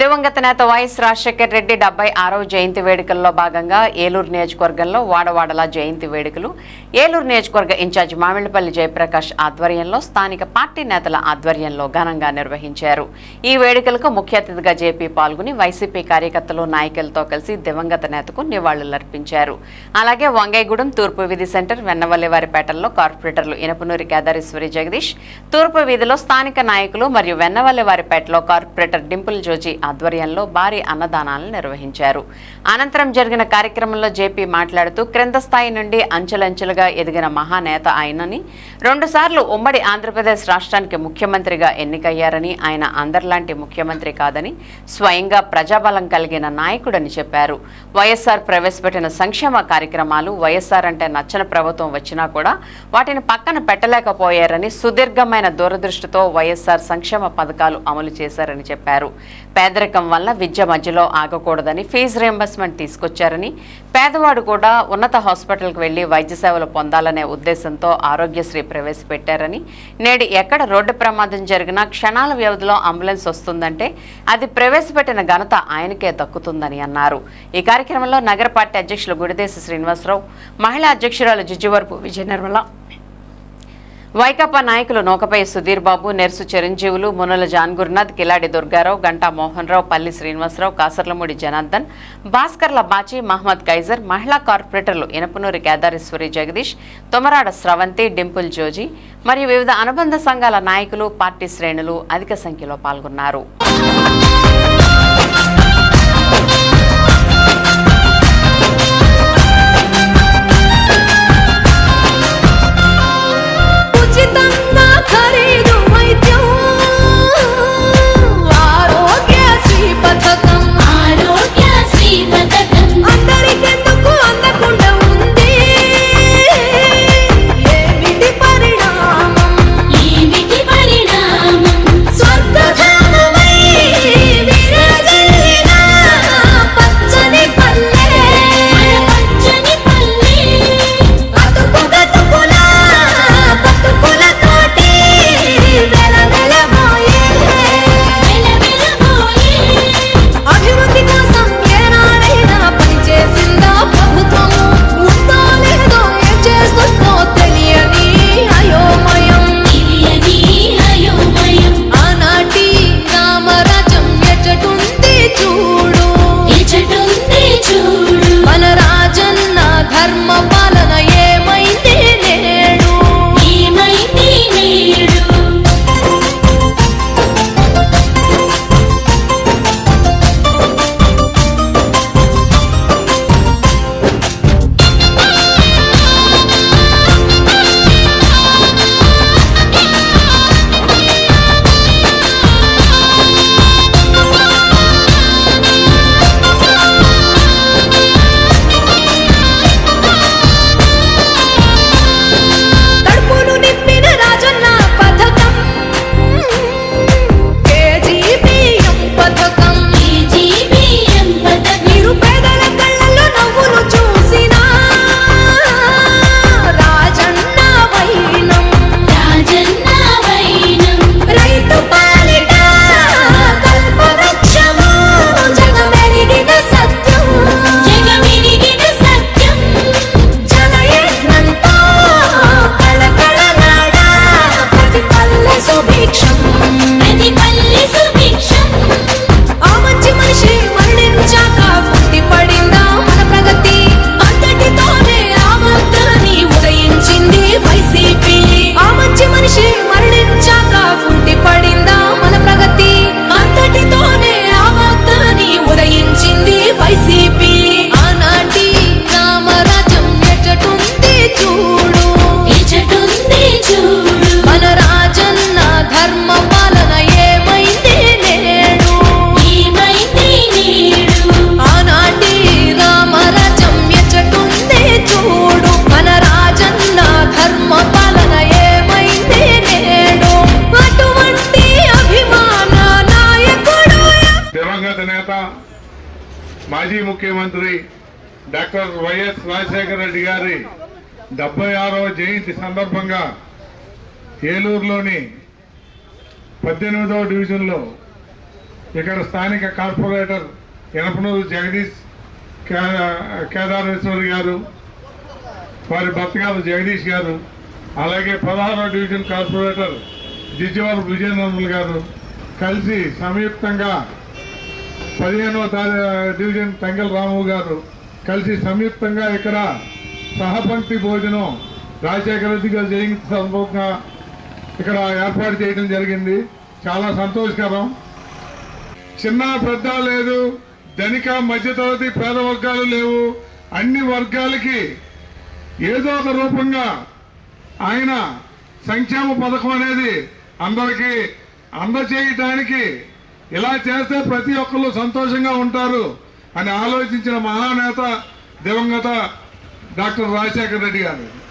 దివంగత నేత వైఎస్ రాజశేఖర్ రెడ్డి డెబ్బై ఆరవ జయంతి వేడుకల్లో భాగంగా ఏలూరు నియోజకవర్గంలో వాడవాడల జయంతి వేడుకలు. ఏలూరు నియోజకవర్గ ఇన్ఛార్జ్ మామిళ్ళపల్లి జయప్రకాష్ ఆధ్వర్యంలో స్థానిక పార్టీ నేతల ఆధ్వర్యంలో ఘనంగా నిర్వహించారు. ఈ వేడుకలకు ముఖ్య అతిథిగా జేపీ పాల్గొని వైసీపీ కార్యకర్తలు నాయకులతో కలిసి దివంగత నేతకు నివాళులర్పించారు. అలాగే వంగైగూడెం తూర్పు వీధి సెంటర్ వెన్నవల్లివారిపేటల్లో కార్పొరేటర్లు ఇనపనూరి కేదారేశ్వరి జగదీష్ తూర్పు వీధిలో స్థానిక నాయకులు మరియు వెన్నవల్లివారిపేటలో కార్పొరేటర్ డింపుల్ జోజీ ఆధ్వర్యంలో భారీ అన్నదానాలను నిర్వహించారు. అనంతరం జరిగిన కార్యక్రమంలో జేపీ మాట్లాడుతూ క్రింద స్థాయి నుండి అంచెలంచెలుగా ఎదిగిన మహానేత ఆయనని రెండుసార్లు ఉమ్మడి ఆంధ్రప్రదేశ్ రాష్ట్రానికి ముఖ్యమంత్రిగా ఎన్నికయ్యారని ఆయన అందరిలాంటి ముఖ్యమంత్రి కాదని స్వయంగా ప్రజాబలం కలిగిన నాయకుడని చెప్పారు. వైఎస్ఆర్ ప్రవేశపెట్టిన సంక్షేమ కార్యక్రమాలు వైఎస్ఆర్ అంటే నచ్చన ప్రభుత్వం వచ్చినా కూడా వాటిని పక్కన పెట్టలేకపోయారని సుదీర్ఘమైన దూరదృష్టితో వైఎస్ఆర్ సంక్షేమ పథకాలు అమలు చేశారని చెప్పారు. పేదరికం వల్ల విద్య మధ్యలో ఆగకూడదని ఫీజు రియంబర్స్మెంట్ తీసుకొచ్చారని పేదవాడు కూడా ఉన్నత హాస్పిటల్కి వెళ్ళి వైద్య సేవలు పొందాలనే ఉద్దేశంతో ఆరోగ్యశ్రీ ప్రవేశపెట్టారని నేడు ఎక్కడ రోడ్డు ప్రమాదం జరిగినా క్షణాల వ్యవధిలో అంబులెన్స్ వస్తుందంటే అది ప్రవేశపెట్టిన ఘనత ఆయనకే దక్కుతుందని అన్నారు. ఈ కార్యక్రమంలో నగర పార్టీ అధ్యక్షులు గుడిదేశ శ్రీనివాసరావు మహిళా అధ్యక్షురాలు జిజ్జువరపు విజయ నిర్మల వైకాపా నాయకులు నోకపై సుధీర్ బాబు నెర్సు చిరంజీవులు మునుల జాన్ గురునాథ్ కిలాడి దుర్గారావు గంటా మోహన్ రావు పల్లి శ్రీనివాసరావు కాసర్లమూడి జనార్దన్ భాస్కర్ల బాచి మహమ్మద్ కైజర్ మహిళా కార్పొరేటర్లు ఇనపనూరి కేదారేశ్వరి జగదీష్ తొమరాడ స్రవంతి డింపుల్ జోజీ మరియు వివిధ అనుబంధ సంఘాల నాయకులు పార్టీ శ్రేణులు అధిక సంఖ్యలో పాల్గొన్నారు. మాజీ ముఖ్యమంత్రి డాక్టర్ వైఎస్ రాజశేఖర రెడ్డి గారి డెబ్బై ఆరవ జయంతి సందర్భంగా ఏలూరులోని పద్దెనిమిదవ డివిజన్లో ఇక్కడ స్థానిక కార్పొరేటర్ ఎనపనూరు జగదీష్ కే- కేదారేశ్వరి గారు వారి భర్త గారు జగదీష్ గారు అలాగే పదహారవ డివిజన్ కార్పొరేటర్ జిజ్జవరం విజయనర్మల్ గారు కలిసి సంయుక్తంగా పదిహేనవ డివిజన్ తంగల్ రాము గారు కలిసి సంయుక్తంగా ఇక్కడ సహపంక్తి భోజనం రాజశేఖర రెడ్డి గారు జయంతి సందర్భంగా ఇక్కడ ఏర్పాటు చేయడం జరిగింది. చాలా సంతోషకరం. చిన్న పెద్ద లేదు. ధనిక మధ్యతరగతి పేద వర్గాలు లేవు. అన్ని వర్గాలకి ఏదో ఒక రూపంగా ఆయన సంక్షేమ పథకం అనేది అందరికీ అందచేయటానికి ఇలా చేస్తే ప్రతి ఒక్కరు సంతోషంగా ఉంటారు అని ఆలోచించిన మహానేత దివంగత డాక్టర్ రాజశేఖర రెడ్డి గారు.